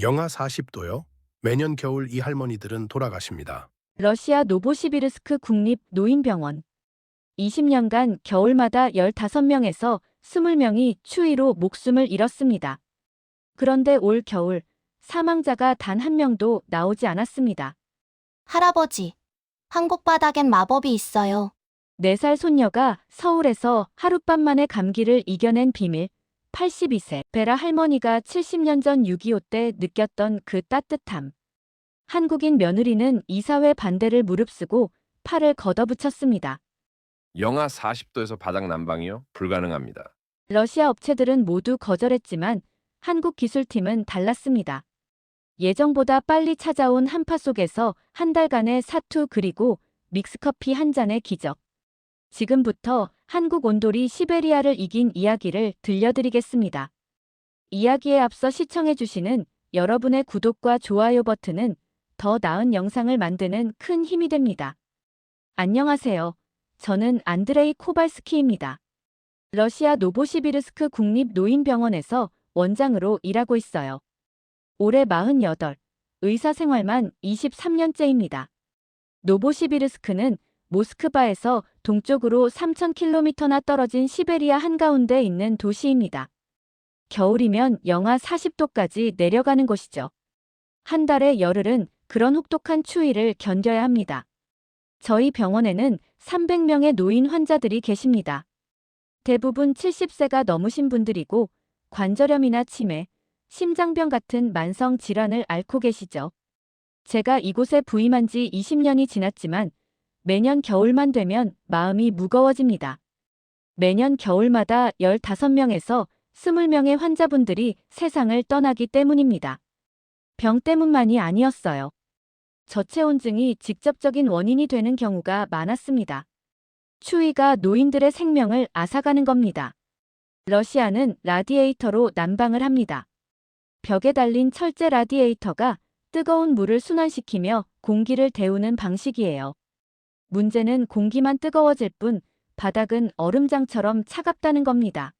영하 40도요? 매년 겨울 이 할머니들은 돌아가십니다. 러시아 노보시비르스크 국립 노인병원. 20년간 겨울마다 15명에서 20명이 추위로 목숨을 잃었습니다. 그런데 올 겨울 사망자가 단 한 명도 나오지 않았습니다. 할아버지, 한국 바닥엔 마법이 있어요. 4살 손녀가 서울에서 하룻밤 만에 감기를 이겨낸 비밀. 82세 베라 할머니가 70년 전 6.25 때 느꼈던 그 따뜻함. 한국인 며느리는 이사회 반대를 무릅쓰고 팔을 걷어붙였습니다. 영하 40도에서 바닥 난방이요? 불가능합니다. 러시아 업체들은 모두 거절했지만 한국 기술팀은 달랐습니다. 예정보다 빨리 찾아온 한파 속에서 한 달간의 사투 그리고 믹스커피 한 잔의 기적. 지금부터 한국 온돌이 시베리아를 이긴 이야기를 들려드리겠습니다. 이야기에 앞서 시청해주시는 여러분의 구독과 좋아요 버튼은 더 나은 영상을 만드는 큰 힘이 됩니다. 안녕하세요. 저는 안드레이 코발스키입니다. 러시아 노보시비르스크 국립노인병원에서 원장으로 일하고 있어요. 올해 48, 의사 생활만 23년째입니다. 노보시비르스크는 모스크바에서 동쪽으로 3,000km나 떨어진 시베리아 한가운데 있는 도시입니다. 겨울이면 영하 40도까지 내려가는 곳이죠. 한 달의 열흘은 그런 혹독한 추위를 견뎌야 합니다. 저희 병원에는 300명의 노인 환자들이 계십니다. 대부분 70세가 넘으신 분들이고 관절염이나 치매, 심장병 같은 만성 질환을 앓고 계시죠. 제가 이곳에 부임한 지 20년이 지났지만 매년 겨울만 되면 마음이 무거워집니다. 매년 겨울마다 15명에서 20명의 환자분들이 세상을 떠나기 때문입니다. 병 때문만이 아니었어요. 저체온증이 직접적인 원인이 되는 경우가 많았습니다. 추위가 노인들의 생명을 앗아가는 겁니다. 러시아는 라디에이터로 난방을 합니다. 벽에 달린 철제 라디에이터가 뜨거운 물을 순환시키며 공기를 데우는 방식이에요. 문제는 공기만 뜨거워질 뿐 바닥은 얼음장처럼 차갑다는 겁니다.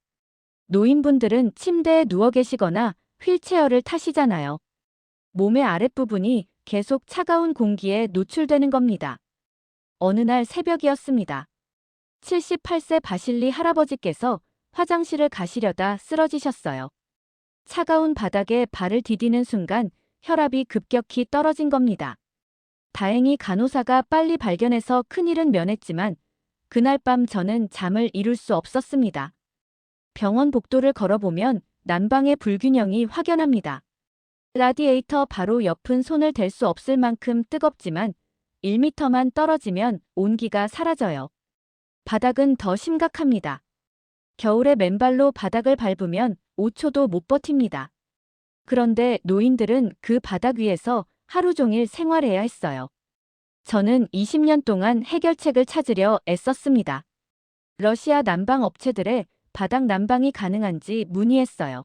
노인분들은 침대에 누워 계시거나 휠체어를 타시잖아요. 몸의 아랫부분이 계속 차가운 공기에 노출되는 겁니다. 어느 날 새벽이었습니다. 78세 바실리 할아버지께서 화장실을 가시려다 쓰러지셨어요. 차가운 바닥에 발을 디디는 순간 혈압이 급격히 떨어진 겁니다. 다행히 간호사가 빨리 발견해서 큰일은 면했지만 그날 밤 저는 잠을 이룰 수 없었습니다. 병원 복도를 걸어보면 난방의 불균형이 확연합니다. 라디에이터 바로 옆은 손을 댈 수 없을 만큼 뜨겁지만 1미터만 떨어지면 온기가 사라져요. 바닥은 더 심각합니다. 겨울에 맨발로 바닥을 밟으면 5초도 못 버팁니다. 그런데 노인들은 그 바닥 위에서 하루 종일 생활해야 했어요. 저는 20년 동안 해결책을 찾으려 애썼습니다. 러시아 난방 업체들의 바닥 난방이 가능한지 문의했어요.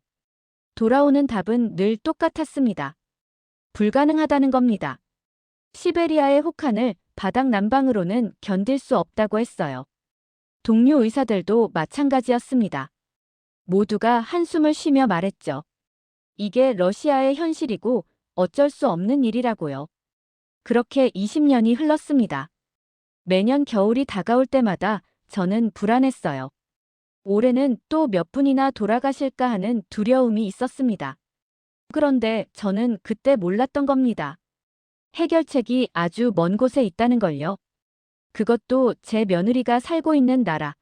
돌아오는 답은 늘 똑같았습니다. 불가능하다는 겁니다. 시베리아의 혹한을 바닥 난방으로는 견딜 수 없다고 했어요. 동료 의사들도 마찬가지였습니다. 모두가 한숨을 쉬며 말했죠. 이게 러시아의 현실이고 어쩔 수 없는 일이라고요. 그렇게 20년이 흘렀습니다. 매년 겨울이 다가올 때마다 저는 불안했어요. 올해는 또 몇 분이나 돌아가실까 하는 두려움이 있었습니다. 그런데 저는 그때 몰랐던 겁니다. 해결책이 아주 먼 곳에 있다는 걸요. 그것도 제 며느리가 살고 있는 나라,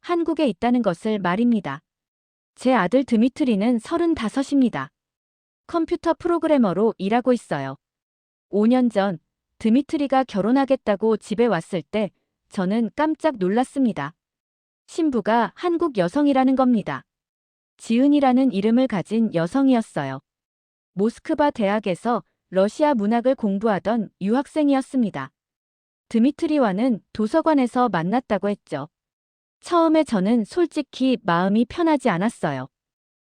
한국에 있다는 것을 말입니다. 제 아들 드미트리는 35입니다. 컴퓨터 프로그래머로 일하고 있어요. 5년 전 드미트리가 결혼하겠다고 집에 왔을 때 저는 깜짝 놀랐습니다. 신부가 한국 여성이라는 겁니다. 지은이라는 이름을 가진 여성이었어요. 모스크바 대학에서 러시아 문학을 공부하던 유학생이었습니다. 드미트리와는 도서관에서 만났다고 했죠. 처음에 저는 솔직히 마음이 편하지 않았어요.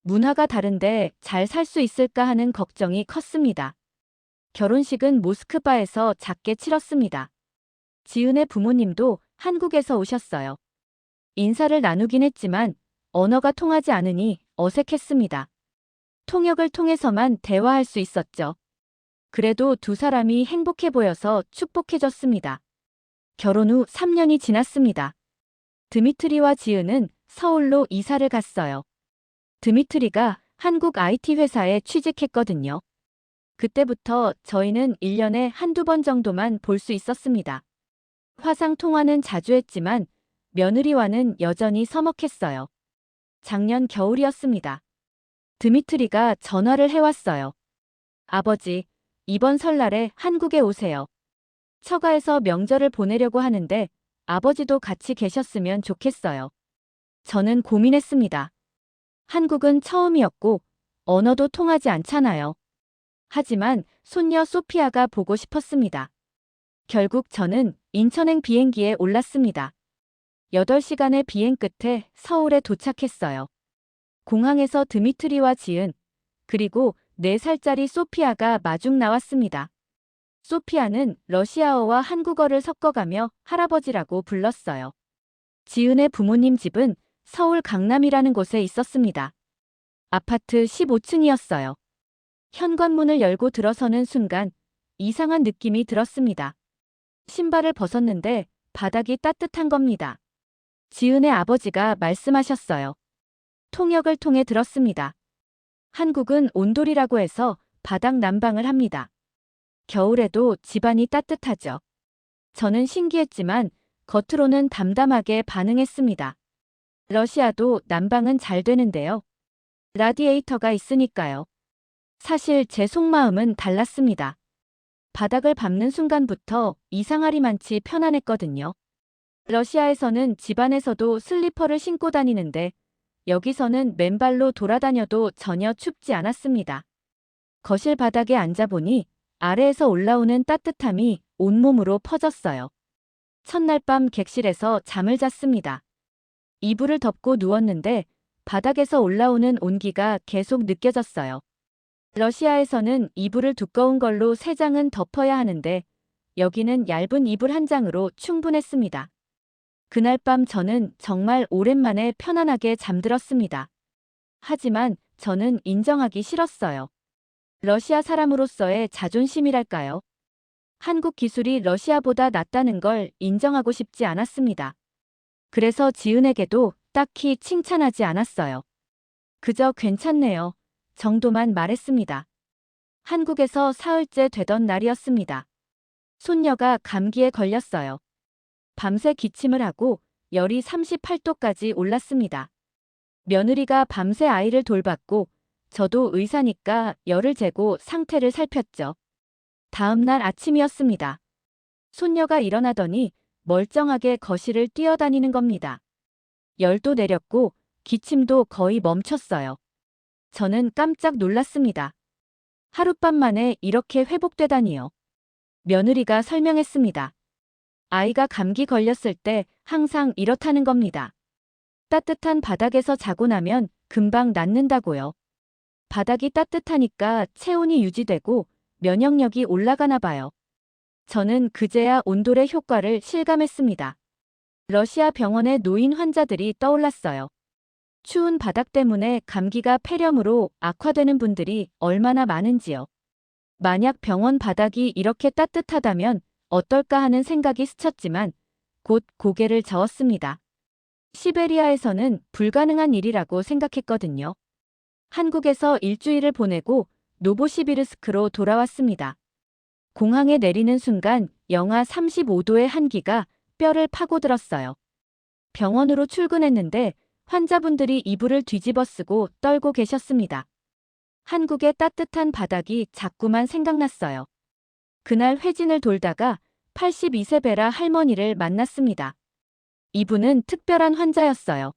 문화가 다른데 잘 살 수 있을까 하는 걱정이 컸습니다. 결혼식은 모스크바에서 작게 치렀습니다. 지은의 부모님도 한국에서 오셨어요. 인사를 나누긴 했지만 언어가 통하지 않으니 어색했습니다. 통역을 통해서만 대화할 수 있었죠. 그래도 두 사람이 행복해 보여서 축복해졌습니다. 결혼 후 3년이 지났습니다. 드미트리와 지은은 서울로 이사를 갔어요. 드미트리가 한국 IT 회사에 취직했거든요. 그때부터 저희는 1년에 한두 번 정도만 볼 수 있었습니다. 화상 통화는 자주 했지만 며느리와는 여전히 서먹했어요. 작년 겨울이었습니다. 드미트리가 전화를 해왔어요. 아버지, 이번 설날에 한국에 오세요. 처가에서 명절을 보내려고 하는데 아버지도 같이 계셨으면 좋겠어요. 저는 고민했습니다. 한국은 처음이었고 언어도 통하지 않잖아요. 하지만 손녀 소피아가 보고 싶었습니다. 결국 저는 인천행 비행기에 올랐습니다. 8시간의 비행 끝에 서울에 도착했어요. 공항에서 드미트리와 지은, 그리고 4살짜리 소피아가 마중 나왔습니다. 소피아는 러시아어와 한국어를 섞어가며 할아버지라고 불렀어요. 지은의 부모님 집은 서울 강남이라는 곳에 있었습니다. 아파트 15층이었어요. 현관문을 열고 들어서는 순간 이상한 느낌이 들었습니다. 신발을 벗었는데 바닥이 따뜻한 겁니다. 지은의 아버지가 말씀하셨어요. 통역을 통해 들었습니다. 한국은 온돌이라고 해서 바닥 난방을 합니다. 겨울에도 집안이 따뜻하죠. 저는 신기했지만 겉으로는 담담하게 반응했습니다. 러시아도 난방은 잘 되는데요. 라디에이터가 있으니까요. 사실 제 속마음은 달랐습니다. 바닥을 밟는 순간부터 이상하리만치 편안했거든요. 러시아에서는 집안에서도 슬리퍼를 신고 다니는데 여기서는 맨발로 돌아다녀도 전혀 춥지 않았습니다. 거실 바닥에 앉아보니 아래에서 올라오는 따뜻함이 온몸으로 퍼졌어요. 첫날 밤 객실에서 잠을 잤습니다. 이불을 덮고 누웠는데 바닥에서 올라오는 온기가 계속 느껴졌어요. 러시아에서는 이불을 두꺼운 걸로 세 장은 덮어야 하는데 여기는 얇은 이불 한 장으로 충분했습니다. 그날 밤 저는 정말 오랜만에 편안하게 잠들었습니다. 하지만 저는 인정하기 싫었어요. 러시아 사람으로서의 자존심이랄까요? 한국 기술이 러시아보다 낫다는 걸 인정하고 싶지 않았습니다. 그래서 지은에게도 딱히 칭찬하지 않았어요. 그저 괜찮네요. 정도만 말했습니다. 한국에서 사흘째 되던 날이었습니다. 손녀가 감기에 걸렸어요. 밤새 기침을 하고 열이 38도까지 올랐습니다. 며느리가 밤새 아이를 돌봤고 저도 의사니까 열을 재고 상태를 살폈죠. 다음 날 아침이었습니다. 손녀가 일어나더니 멀쩡하게 거실을 뛰어다니는 겁니다. 열도 내렸고 기침도 거의 멈췄어요. 저는 깜짝 놀랐습니다. 하룻밤 만에 이렇게 회복되다니요. 며느리가 설명했습니다. 아이가 감기 걸렸을 때 항상 이렇다는 겁니다. 따뜻한 바닥에서 자고 나면 금방 낫는다고요. 바닥이 따뜻하니까 체온이 유지되고 면역력이 올라가나 봐요. 저는 그제야 온돌의 효과를 실감했습니다. 러시아 병원의 노인 환자들이 떠올랐어요. 추운 바닥 때문에 감기가 폐렴으로 악화되는 분들이 얼마나 많은지요. 만약 병원 바닥이 이렇게 따뜻하다면 어떨까 하는 생각이 스쳤지만 곧 고개를 저었습니다. 시베리아에서는 불가능한 일이라고 생각했거든요. 한국에서 일주일을 보내고 노보시비르스크로 돌아왔습니다. 공항에 내리는 순간 영하 35도의 한기가 뼈를 파고들었어요. 병원으로 출근했는데 환자분들이 이불을 뒤집어 쓰고 떨고 계셨습니다. 한국의 따뜻한 바닥이 자꾸만 생각났어요. 그날 회진을 돌다가 82세 베라 할머니를 만났습니다. 이분은 특별한 환자였어요.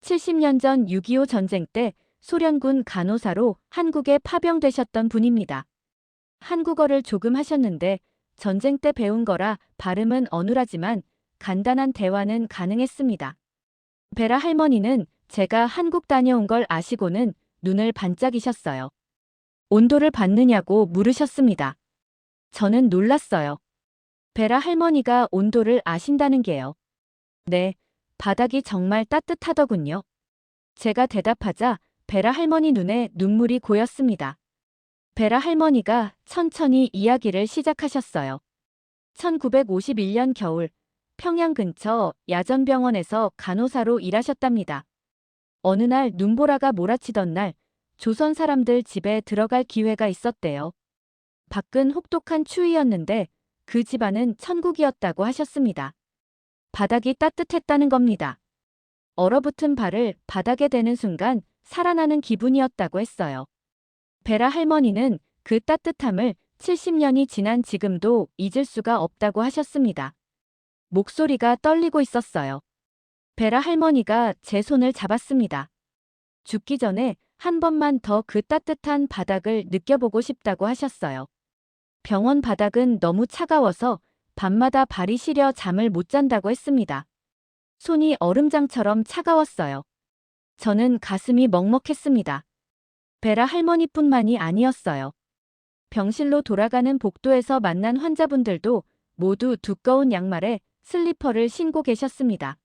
70년 전 6.25 전쟁 때 소련군 간호사로 한국에 파병되셨던 분입니다. 한국어를 조금 하셨는데 전쟁 때 배운 거라 발음은 어눌하지만 간단한 대화는 가능했습니다. 베라 할머니는 제가 한국 다녀온 걸 아시고는 눈을 반짝이셨어요. 온도를 받느냐고 물으셨습니다. 저는 놀랐어요. 베라 할머니가 온도를 아신다는 게요. 네, 바닥이 정말 따뜻하더군요. 제가 대답하자 베라 할머니 눈에 눈물이 고였습니다. 베라 할머니가 천천히 이야기를 시작하셨어요. 1951년 겨울 평양 근처 야전병원에서 간호사로 일하셨답니다. 어느 날 눈보라가 몰아치던 날 조선 사람들 집에 들어갈 기회가 있었대요. 밖은 혹독한 추위였는데 그 집안은 천국이었다고 하셨습니다. 바닥이 따뜻했다는 겁니다. 얼어붙은 발을 바닥에 대는 순간 살아나는 기분이었다고 했어요. 베라 할머니는 그 따뜻함을 70년이 지난 지금도 잊을 수가 없다고 하셨습니다. 목소리가 떨리고 있었어요. 베라 할머니가 제 손을 잡았습니다. 죽기 전에 한 번만 더 그 따뜻한 바닥을 느껴보고 싶다고 하셨어요. 병원 바닥은 너무 차가워서 밤마다 발이 시려 잠을 못 잔다고 했습니다. 손이 얼음장처럼 차가웠어요. 저는 가슴이 먹먹했습니다. 베라 할머니뿐만이 아니었어요. 병실로 돌아가는 복도에서 만난 환자분들도 모두 두꺼운 양말에 슬리퍼를 신고 계셨습니다.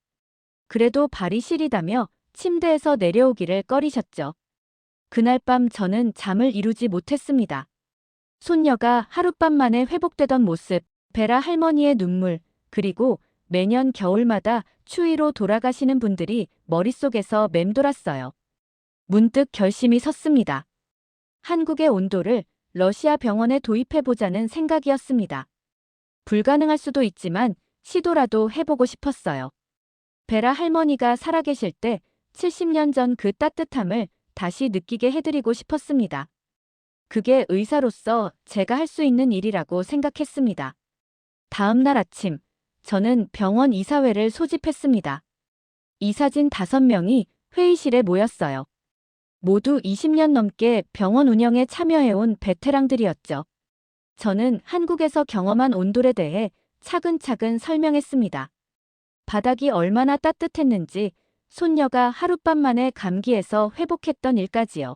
그래도 발이 시리다며 침대에서 내려오기를 꺼리셨죠. 그날 밤 저는 잠을 이루지 못했습니다. 손녀가 하룻밤 만에 회복되던 모습, 베라 할머니의 눈물, 그리고 매년 겨울마다 추위로 돌아가시는 분들이 머릿속에서 맴돌았어요. 문득 결심이 섰습니다. 한국의 온도를 러시아 병원에 도입해보자는 생각이었습니다. 불가능할 수도 있지만 시도라도 해보고 싶었어요. 베라 할머니가 살아계실 때 70년 전 그 따뜻함을 다시 느끼게 해드리고 싶었습니다. 그게 의사로서 제가 할 수 있는 일이라고 생각했습니다. 다음 날 아침, 저는 병원 이사회를 소집했습니다. 이사진 5명이 회의실에 모였어요. 모두 20년 넘게 병원 운영에 참여해온 베테랑들이었죠. 저는 한국에서 경험한 온돌에 대해 차근차근 설명했습니다. 바닥이 얼마나 따뜻했는지, 손녀가 하룻밤 만에 감기에서 회복했던 일까지요.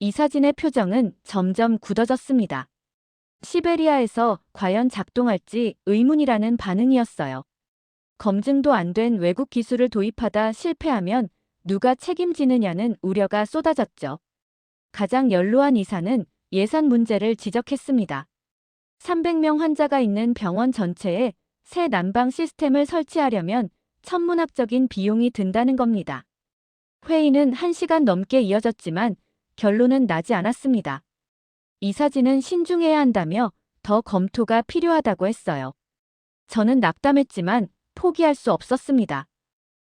이사진의 표정은 점점 굳어졌습니다. 시베리아에서 과연 작동할지 의문이라는 반응이었어요. 검증도 안 된 외국 기술을 도입하다 실패하면 누가 책임지느냐는 우려가 쏟아졌죠. 가장 연로한 이사는 예산 문제를 지적했습니다. 300명 환자가 있는 병원 전체에 새 난방 시스템을 설치하려면 천문학적인 비용이 든다는 겁니다. 회의는 1시간 넘게 이어졌지만 결론은 나지 않았습니다. 이사진은 신중해야 한다며 더 검토가 필요하다고 했어요. 저는 낙담했지만 포기할 수 없었습니다.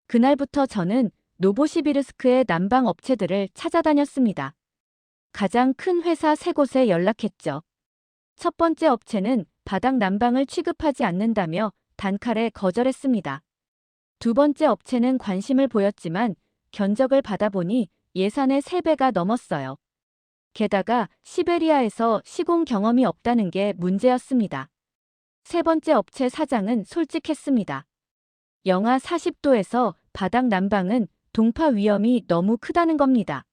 그날부터 저는 노보시비르스크의 난방 업체들을 찾아다녔습니다. 가장 큰 회사 세 곳에 연락했죠. 첫 번째 업체는 바닥 난방을 취급하지 않는다며 단칼에 거절했습니다. 두 번째 업체는 관심을 보였지만 견적을 받아보니 예산의 3배가 넘었어요. 게다가 시베리아에서 시공 경험이 없다는 게 문제였습니다. 세 번째 업체 사장은 솔직했습니다. 영하 40도에서 바닥 난방은 동파 위험이 너무 크다는 겁니다.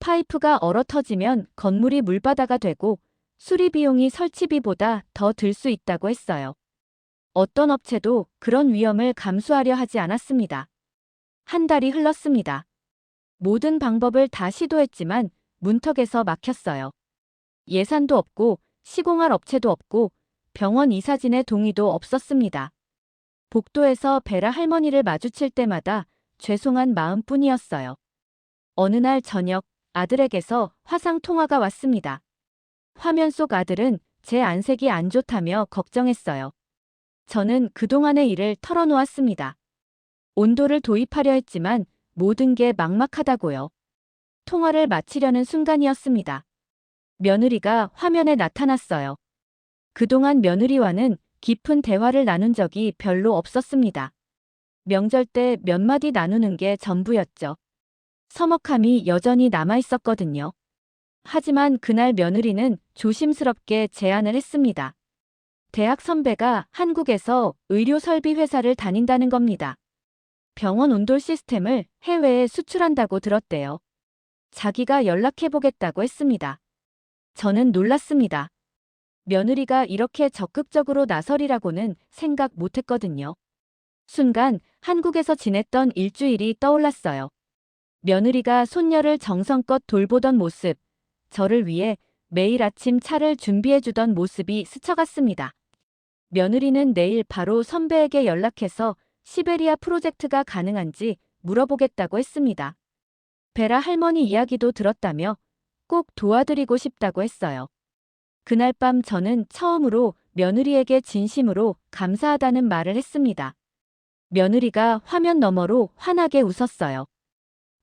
파이프가 얼어 터지면 건물이 물바다가 되고 수리 비용이 설치비보다 더 들 수 있다고 했어요. 어떤 업체도 그런 위험을 감수하려 하지 않았습니다. 한 달이 흘렀습니다. 모든 방법을 다 시도했지만 문턱에서 막혔어요. 예산도 없고 시공할 업체도 없고 병원 이사진의 동의도 없었습니다. 복도에서 베라 할머니를 마주칠 때마다 죄송한 마음뿐이었어요. 어느 날 저녁 아들에게서 화상 통화가 왔습니다. 화면 속 아들은 제 안색이 안 좋다며 걱정했어요. 저는 그동안의 일을 털어놓았습니다. 온도를 도입하려 했지만 모든 게 막막하다고요. 통화를 마치려는 순간이었습니다. 며느리가 화면에 나타났어요. 그동안 며느리와는 깊은 대화를 나눈 적이 별로 없었습니다. 명절 때 몇 마디 나누는 게 전부였죠. 서먹함이 여전히 남아 있었거든요. 하지만 그날 며느리는 조심스럽게 제안을 했습니다. 대학 선배가 한국에서 의료 설비 회사를 다닌다는 겁니다. 병원 온돌 시스템을 해외에 수출한다고 들었대요. 자기가 연락해보겠다고 했습니다. 저는 놀랐습니다. 며느리가 이렇게 적극적으로 나설이라고는 생각 못했거든요. 순간 한국에서 지냈던 일주일이 떠올랐어요. 며느리가 손녀를 정성껏 돌보던 모습, 저를 위해 매일 아침 차를 준비해주던 모습이 스쳐갔습니다. 며느리는 내일 바로 선배에게 연락해서 시베리아 프로젝트가 가능한지 물어보겠다고 했습니다. 베라 할머니 이야기도 들었다며 꼭 도와드리고 싶다고 했어요. 그날 밤 저는 처음으로 며느리에게 진심으로 감사하다는 말을 했습니다. 며느리가 화면 너머로 환하게 웃었어요.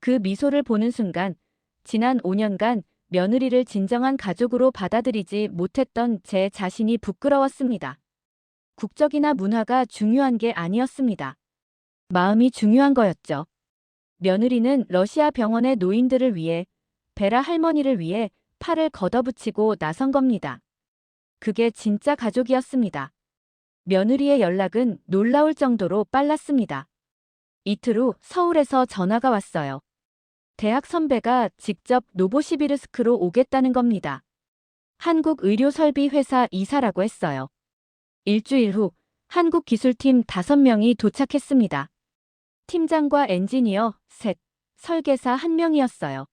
그 미소를 보는 순간 지난 5년간 며느리를 진정한 가족으로 받아들이지 못했던 제 자신이 부끄러웠습니다. 국적이나 문화가 중요한 게 아니었습니다. 마음이 중요한 거였죠. 며느리는 러시아 병원의 노인들을 위해 베라 할머니를 위해 팔을 걷어붙이고 나선 겁니다. 그게 진짜 가족이었습니다. 며느리의 연락은 놀라울 정도로 빨랐습니다. 이틀 후 서울에서 전화가 왔어요. 대학 선배가 직접 노보시비르스크로 오겠다는 겁니다. 한국의료설비회사 이사라고 했어요. 일주일 후 한국 기술팀 5명이 도착했습니다. 팀장과 엔지니어 셋, 설계사 1명이었어요.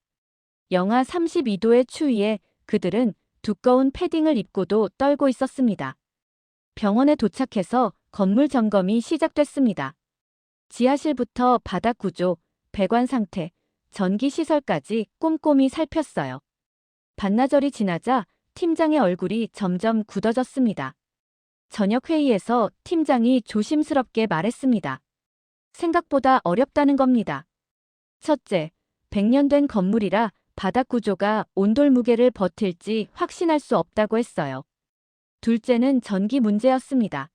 영하 32도의 추위에 그들은 두꺼운 패딩을 입고도 떨고 있었습니다. 병원에 도착해서 건물 점검이 시작됐습니다. 지하실부터 바닥 구조, 배관 상태, 전기 시설까지 꼼꼼히 살폈어요. 반나절이 지나자 팀장의 얼굴이 점점 굳어졌습니다. 저녁 회의에서 팀장이 조심스럽게 말했습니다. 생각보다 어렵다는 겁니다. 첫째, 100년 된 건물이라 바닥 구조가 온돌 무게를 버틸지 확신할 수 없다고 했어요. 둘째는 전기 문제였습니다.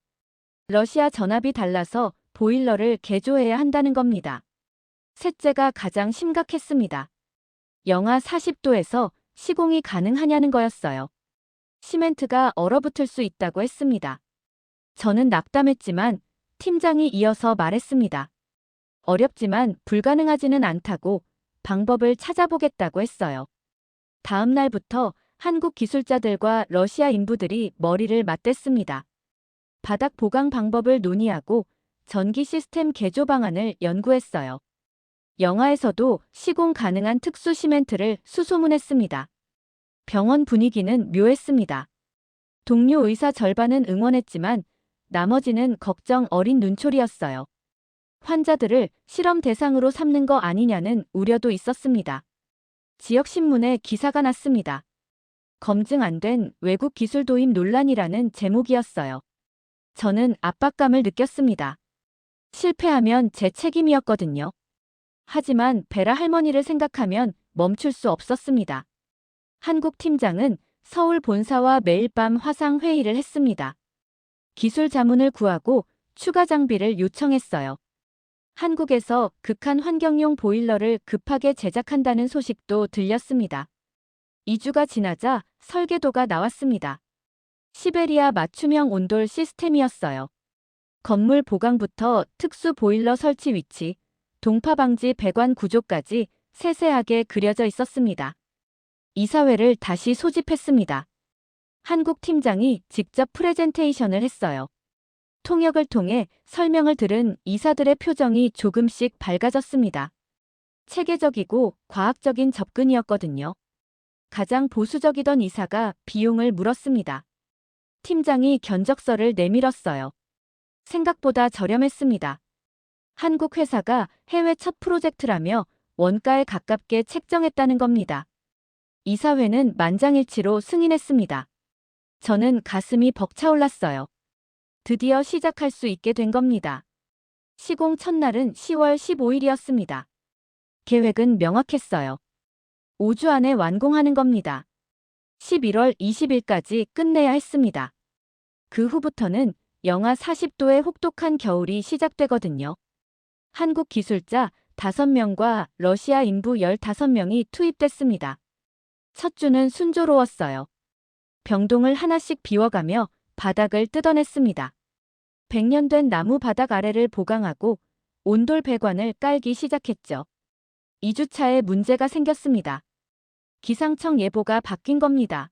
러시아 전압이 달라서 보일러를 개조해야 한다는 겁니다. 셋째가 가장 심각했습니다. 영하 40도에서 시공이 가능하냐는 거였어요. 시멘트가 얼어붙을 수 있다고 했습니다. 저는 낙담했지만 팀장이 이어서 말했습니다. 어렵지만 불가능하지는 않다고 방법을 찾아보겠다고 했어요. 다음 날부터 한국 기술자들과 러시아 인부들이 머리를 맞댔습니다. 바닥 보강 방법을 논의하고 전기 시스템 개조 방안을 연구했어요. 영화에서도 시공 가능한 특수 시멘트를 수소문했습니다. 병원 분위기는 묘했습니다. 동료 의사 절반은 응원했지만 나머지는 걱정 어린 눈초리였어요. 환자들을 실험 대상으로 삼는 거 아니냐는 우려도 있었습니다. 지역신문에 기사가 났습니다. 검증 안 된 외국 기술 도입 논란이라는 제목이었어요. 저는 압박감을 느꼈습니다. 실패하면 제 책임이었거든요. 하지만 베라 할머니를 생각하면 멈출 수 없었습니다. 한국 팀장은 서울 본사와 매일 밤 화상 회의를 했습니다. 기술 자문을 구하고 추가 장비를 요청했어요. 한국에서 극한 환경용 보일러를 급하게 제작한다는 소식도 들렸습니다. 2주가 지나자 설계도가 나왔습니다. 시베리아 맞춤형 온돌 시스템이었어요. 건물 보강부터 특수 보일러 설치 위치, 동파 방지 배관 구조까지 세세하게 그려져 있었습니다. 이사회를 다시 소집했습니다. 한국 팀장이 직접 프레젠테이션을 했어요. 통역을 통해 설명을 들은 이사들의 표정이 조금씩 밝아졌습니다. 체계적이고 과학적인 접근이었거든요. 가장 보수적이던 이사가 비용을 물었습니다. 팀장이 견적서를 내밀었어요. 생각보다 저렴했습니다. 한국 회사가 해외 첫 프로젝트라며 원가에 가깝게 책정했다는 겁니다. 이사회는 만장일치로 승인했습니다. 저는 가슴이 벅차올랐어요. 드디어 시작할 수 있게 된 겁니다. 시공 첫날은 10월 15일이었습니다. 계획은 명확했어요. 5주 안에 완공하는 겁니다. 11월 20일까지 끝내야 했습니다. 그 후부터는 영하 40도의 혹독한 겨울이 시작되거든요. 한국 기술자 5명과 러시아 인부 15명이 투입됐습니다. 첫 주는 순조로웠어요. 병동을 하나씩 비워가며 바닥을 뜯어냈습니다. 100년 된 나무 바닥 아래를 보강하고 온돌 배관을 깔기 시작했죠. 2주차에 문제가 생겼습니다. 기상청 예보가 바뀐 겁니다.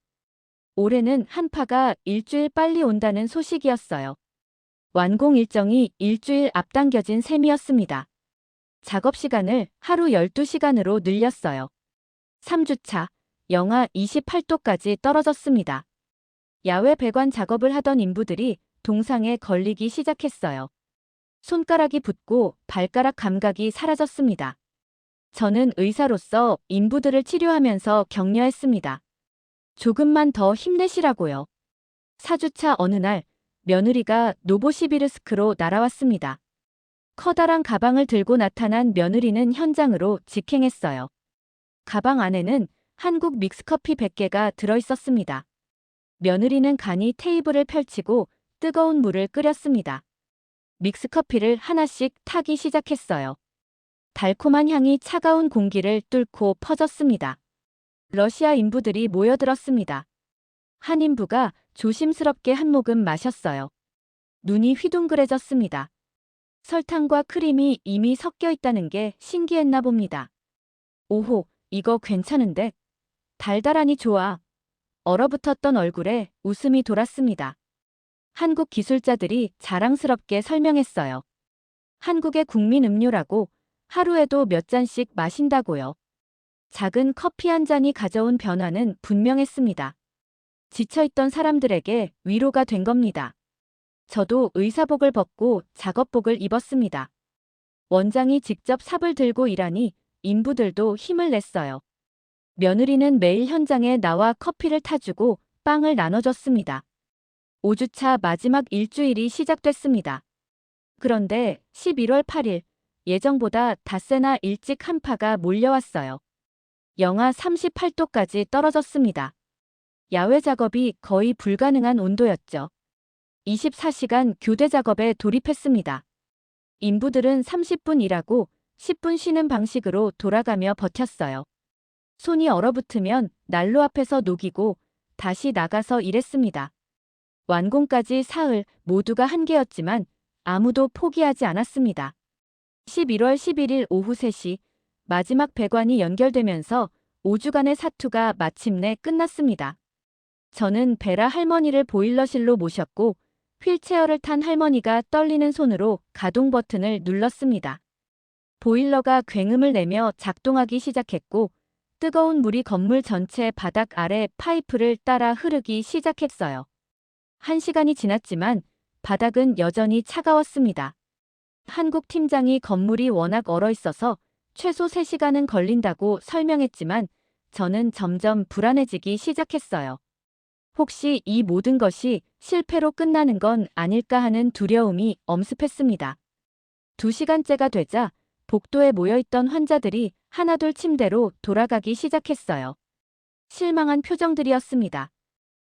올해는 한파가 일주일 빨리 온다는 소식이었어요. 완공 일정이 일주일 앞당겨진 셈이었습니다. 작업 시간을 하루 12시간으로 늘렸어요. 3주차, 영하 28도까지 떨어졌습니다. 야외 배관 작업을 하던 인부들이 동상에 걸리기 시작했어요. 손가락이 붓고 발가락 감각이 사라졌습니다. 저는 의사로서 인부들을 치료하면서 격려했습니다. 조금만 더 힘내시라고요. 4주차 어느 날 며느리가 노보시비르스크로 날아왔습니다. 커다란 가방을 들고 나타난 며느리는 현장으로 직행했어요. 가방 안에는 한국 믹스커피 100개가 들어있었습니다. 며느리는 간이 테이블을 펼치고 뜨거운 물을 끓였습니다. 믹스커피를 하나씩 타기 시작했어요. 달콤한 향이 차가운 공기를 뚫고 퍼졌습니다. 러시아 인부들이 모여들었습니다. 한 인부가 조심스럽게 한 모금 마셨어요. 눈이 휘둥그레졌습니다. 설탕과 크림이 이미 섞여 있다는 게 신기했나 봅니다. 오호, 이거 괜찮은데? 달달하니 좋아. 얼어붙었던 얼굴에 웃음이 돌았습니다. 한국 기술자들이 자랑스럽게 설명했어요. 한국의 국민 음료라고 하루에도 몇 잔씩 마신다고요. 작은 커피 한 잔이 가져온 변화는 분명했습니다. 지쳐있던 사람들에게 위로가 된 겁니다. 저도 의사복을 벗고 작업복을 입었습니다. 원장이 직접 삽을 들고 일하니 인부들도 힘을 냈어요. 며느리는 매일 현장에 나와 커피를 타주고 빵을 나눠줬습니다. 5주차 마지막 일주일이 시작됐습니다. 그런데 11월 8일 예정보다 닷새나 일찍 한파가 몰려왔어요. 영하 38도까지 떨어졌습니다. 야외 작업이 거의 불가능한 온도였죠. 24시간 교대 작업에 돌입했습니다. 인부들은 30분 일하고 10분 쉬는 방식으로 돌아가며 버텼어요. 손이 얼어붙으면 난로 앞에서 녹이고 다시 나가서 일했습니다. 완공까지 사흘 모두가 한계였지만 아무도 포기하지 않았습니다. 11월 11일 오후 3시 마지막 배관이 연결되면서 5주간의 사투가 마침내 끝났습니다. 저는 베라 할머니를 보일러실로 모셨고 휠체어를 탄 할머니가 떨리는 손으로 가동 버튼을 눌렀습니다. 보일러가 굉음을 내며 작동하기 시작했고 뜨거운 물이 건물 전체 바닥 아래 파이프를 따라 흐르기 시작했어요. 한 시간이 지났지만 바닥은 여전히 차가웠습니다. 한국 팀장이 건물이 워낙 얼어 있어서 최소 3시간은 걸린다고 설명했지만 저는 점점 불안해지기 시작했어요. 혹시 이 모든 것이 실패로 끝나는 건 아닐까 하는 두려움이 엄습했습니다. 두 시간째가 되자 복도에 모여있던 환자들이 하나둘 침대로 돌아가기 시작했어요. 실망한 표정들이었습니다.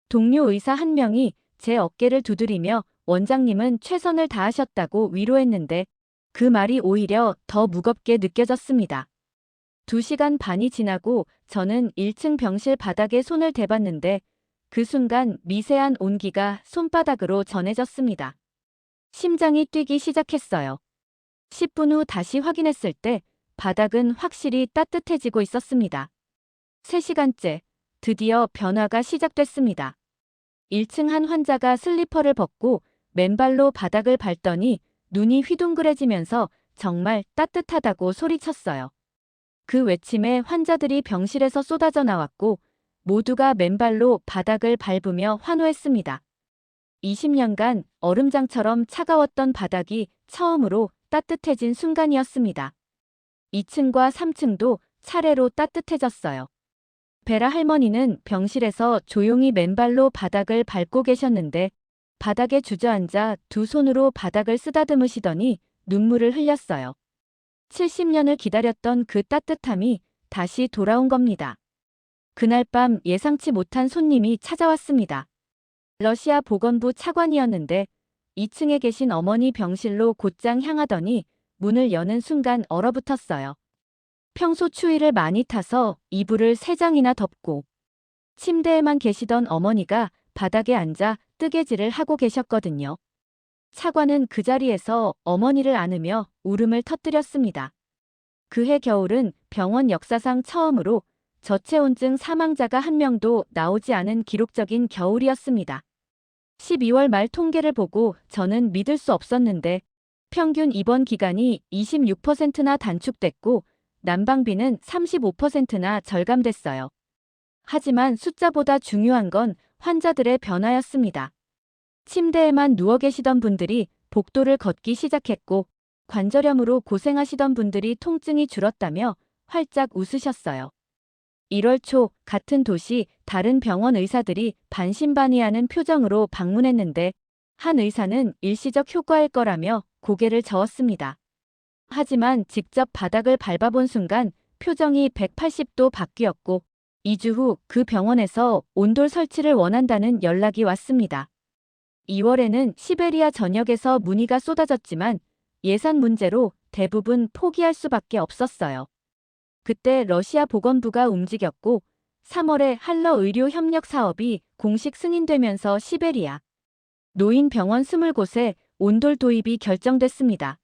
동료 의사 한 명이 제 어깨를 두드리며 원장님은 최선을 다하셨다고 위로했는데 그 말이 오히려 더 무겁게 느껴졌습니다. 두 시간 반이 지나고 저는 1층 병실 바닥에 손을 대봤는데 그 순간 미세한 온기가 손바닥으로 전해졌습니다. 심장이 뛰기 시작했어요. 10분 후 다시 확인했을 때 바닥은 확실히 따뜻해지고 있었습니다. 3시간째 드디어 변화가 시작됐습니다. 1층 한 환자가 슬리퍼를 벗고 맨발로 바닥을 밟더니 눈이 휘둥그레지면서 정말 따뜻하다고 소리쳤어요. 그 외침에 환자들이 병실에서 쏟아져 나왔고 모두가 맨발로 바닥을 밟으며 환호했습니다. 20년간 얼음장처럼 차가웠던 바닥이 처음으로 따뜻해진 순간이었습니다. 2층과 3층도 차례로 따뜻해졌어요. 베라 할머니는 병실에서 조용히 맨발로 바닥을 밟고 계셨는데 바닥에 주저앉아 두 손으로 바닥을 쓰다듬으시더니 눈물을 흘렸어요. 70년을 기다렸던 그 따뜻함이 다시 돌아온 겁니다. 그날 밤 예상치 못한 손님이 찾아왔습니다. 러시아 보건부 차관이었는데 2층에 계신 어머니 병실로 곧장 향하더니 문을 여는 순간 얼어붙었어요. 평소 추위를 많이 타서 이불을 세 장이나 덮고 침대에만 계시던 어머니가 바닥에 앉아 뜨개질을 하고 계셨거든요. 차관은 그 자리에서 어머니를 안으며 울음을 터뜨렸습니다. 그해 겨울은 병원 역사상 처음으로 저체온증 사망자가 한 명도 나오지 않은 기록적인 겨울이었습니다. 12월 말 통계를 보고 저는 믿을 수 없었는데 평균 입원 기간이 26%나 단축됐고 난방비는 35%나 절감됐어요. 하지만 숫자보다 중요한 건 환자들의 변화였습니다. 침대에만 누워 계시던 분들이 복도를 걷기 시작했고 관절염으로 고생하시던 분들이 통증이 줄었다며 활짝 웃으셨어요. 1월 초 같은 도시 다른 병원 의사들이 반신반의하는 표정으로 방문했는데 한 의사는 일시적 효과일 거라며 고개를 저었습니다. 하지만 직접 바닥을 밟아본 순간 표정이 180도 바뀌었고 2주 후 그 병원에서 온돌 설치를 원한다는 연락이 왔습니다. 2월에는 시베리아 전역에서 문의가 쏟아졌지만 예산 문제로 대부분 포기할 수밖에 없었어요. 그때 러시아 보건부가 움직였고 3월에 한러 의료 협력 사업이 공식 승인되면서 시베리아 노인 병원 20곳에 온돌 도입이 결정됐습니다.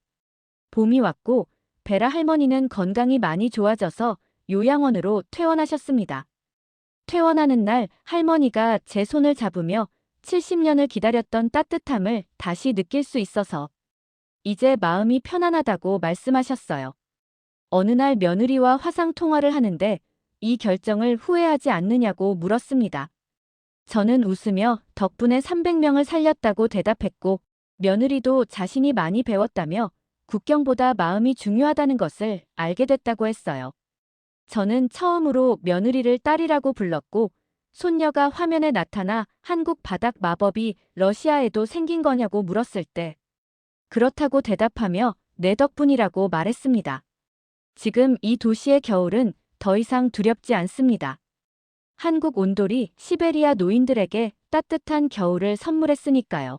봄이 왔고 베라 할머니는 건강이 많이 좋아져서 요양원으로 퇴원하셨습니다. 퇴원하는 날 할머니가 제 손을 잡으며 70년을 기다렸던 따뜻함을 다시 느낄 수 있어서 이제 마음이 편안하다고 말씀하셨어요. 어느 날 며느리와 화상 통화를 하는데 이 결정을 후회하지 않느냐고 물었습니다. 저는 웃으며 덕분에 300명을 살렸다고 대답했고 며느리도 자신이 많이 배웠다며 국경보다 마음이 중요하다는 것을 알게 됐다고 했어요. 저는 처음으로 며느리를 딸이라고 불렀고 손녀가 화면에 나타나 한국 바닥 마법이 러시아에도 생긴 거냐고 물었을 때 그렇다고 대답하며 내 덕분이라고 말했습니다. 지금 이 도시의 겨울은 더 이상 두렵지 않습니다. 한국 온돌이 시베리아 노인들에게 따뜻한 겨울을 선물했으니까요.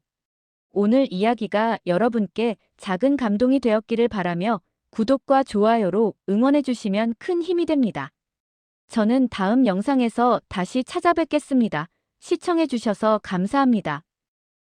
오늘 이야기가 여러분께 작은 감동이 되었기를 바라며 구독과 좋아요로 응원해주시면 큰 힘이 됩니다. 저는 다음 영상에서 다시 찾아뵙겠습니다. 시청해주셔서 감사합니다.